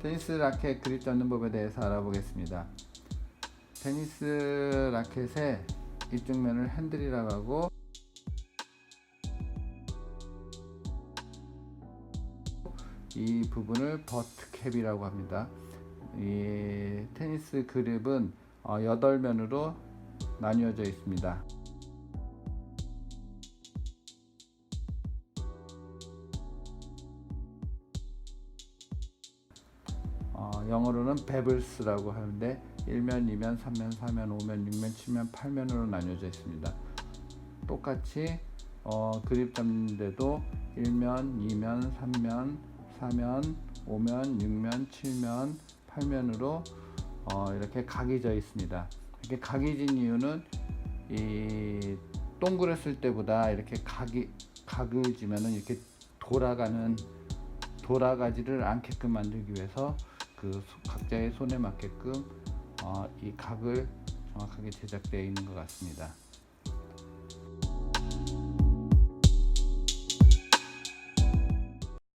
테니스 라켓 그립 잡는 법에 대해서 알아보겠습니다. 테니스 라켓의 이쪽 면을 핸들이라고 하고 이 부분을 버트캡이라고 합니다. 이 테니스 그립은 어, 8면으로 나뉘어져 있습니다. 어, 영어로는 베블스라고 하는데 1면, 2면, 3면, 4면, 5면, 6면, 7면, 8면으로 나뉘어져 있습니다. 똑같이 어, 그립 잡는데도 1면, 2면, 3면, 4면, 5면, 6면, 7면, 8면으로 어, 이렇게 각이 져 있습니다. 이렇게 각이 진 이유는 이 동그랬을 때보다 이렇게 각이 각을 지면은 이렇게 돌아가는 돌아가지를 않게끔 만들기 위해서 그 소- 각자의 손에 맞게끔 어, 이 각을 정확하게 제작되어 있는 것 같습니다.